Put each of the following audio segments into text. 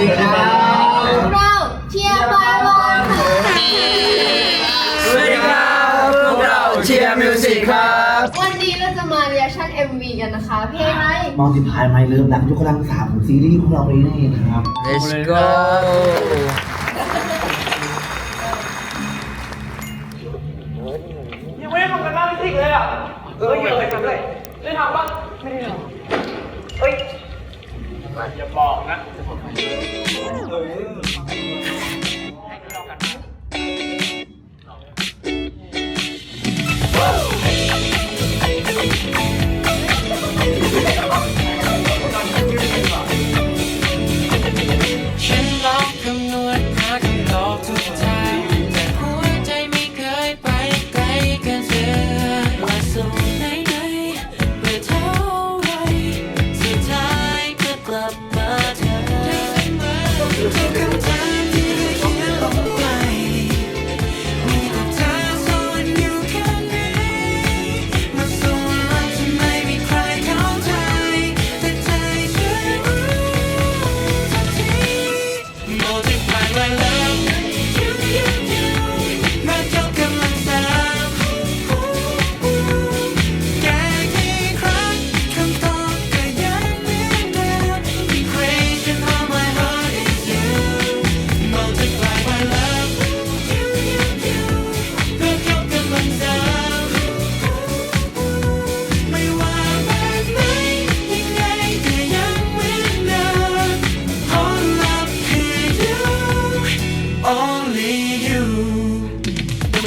ดีครับเราเชียร์บอลบอลค่ะสวัสดีครับพวกเราเชียร์มิวสิกครับ วันนี้เราจะมาเรียชั่น MV กันนะคะ เพลงอะไรมองติพายไม่เริ่มหลังยกกำลังสามของซีรีส์ของเราเองนั่นเองครับ Let's go ยังไม่ได้ทำกันบ้านฟิสิกส์เลยอะเออยังไม่ทำเลยได้ทำบ้างไม่ได้ทำเฮ้ยอย่าบอกนะ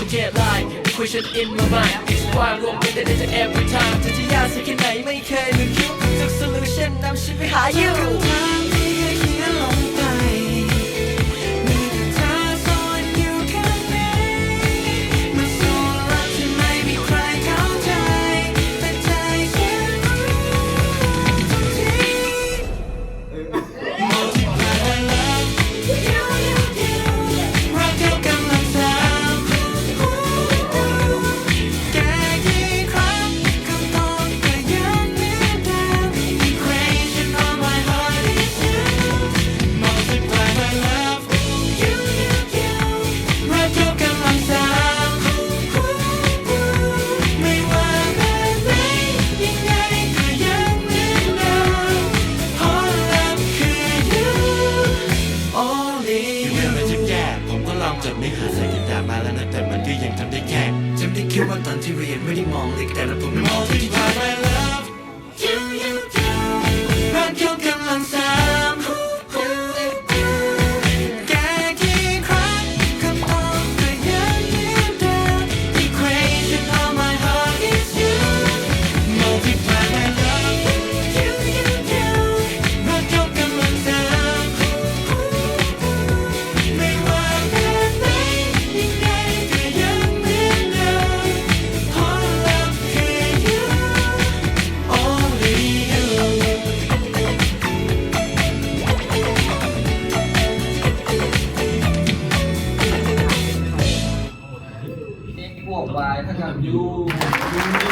can't like question in my mind ความรวมกันได้จะ every time จะจะยากสักแค่ไหนไม่เคยลืมคิดทุก solution นำฉันไปหา you ก็ยังทำได้แค่จำได้แค่ว่าตอนที่เรียนไม่ได้มองเล็กแต่ละผมไม่มองที่ผ่านไปแล้ว ถ้าทำยู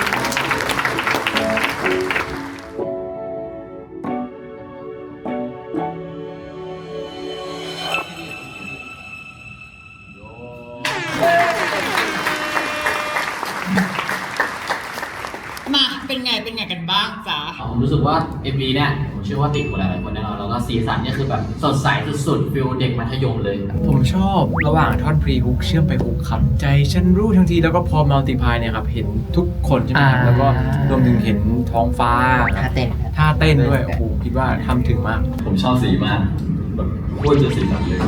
มาเป็นไงเป็นไงกันบ้างจ๊ะผมรู้สึกว่า MV เนี่ยผมเชื่อว่าติดกับหลายๆคนแน่นอน วก็สีสันเนี่ยคือแบบสดใสสุดๆฟิลเด็กมัธยมเลย ผมชอบระหว่างท่อนพรีฮุกเชื่อมไปฮุกครับ ใจฉันรู้ทั้งทีแล้วก็พอมัลติพายเนี่ยครับ เห็นทุกคนใช่ไหมครับ อ่า แล้วก็รวมถึงเห็นท้องฟ้าท่าเต้น ท่าเต้นด้วย โอ้โหคิดว่าทำถึงมาก ผมชอบสีมาก โคตรจะสีสันเลย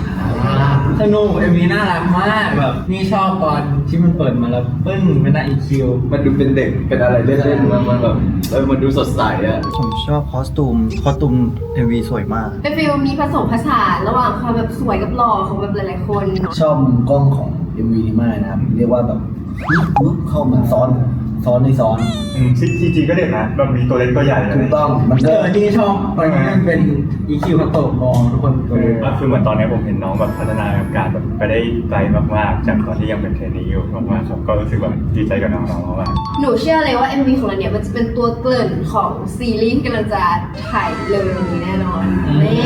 สนุกเอ็มวีน่ารักมากแบบนี่ชอบตอนที่มันเปิดมาแล้วปึ้งเป็นหน้าอีคิว มันดูเป็นเด็กเป็นอะไรเล่นๆมันมันแบบเออมันดูสดใสอะผมชอบคอสตูม คอสตูม MV สวยมาก เป็นฟิลมีผสมผสานระหว่างความแบบสวยกับหล่อของแบบหลายๆคน ชอบมุมกล้องของ MV นี้มากนะครับ เรียกว่าแบบปุ๊บเข้ามาซ้อน ซ้อนในซ้อน ซีจีก็เด็ดนะแบบมีตัวเล็กตัวใหญ่ถูกต้อง มันเอก็อที่ชอบตอนนี้มันเป็น EQ พัตโตะมองทุกคนเออก็คือเหมือนตอนนี้ผมเห็นน้องแบบพัฒนาการแบบไปได้ไกลมากๆ จากตอนที่ยังเป็นเทรนนีอยู่มากๆครับก็รู้สึกแบบดีใจกับน้องๆมากหนูเชื่อเลยว่า MV ของเราเนี่ยมันจะเป็นตัวเกริ่นของซีรีส์ที่กำลังจะถ่ายเร็วๆนี้แน่นอนนี่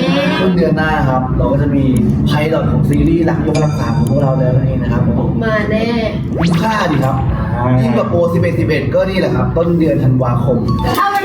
ต้นเดือนหน้าครับ เราก็จะมีไพลอตของซีรีส์รักยกกำลังสามของพวกเราแล้วนั่นเองนะครับผมมาแน่คุ้มค่าดีครับยิ่งกว่าโปร11 11 ก็นี่แหละครับต้น้นเดือนธันวาคม เอาเป็น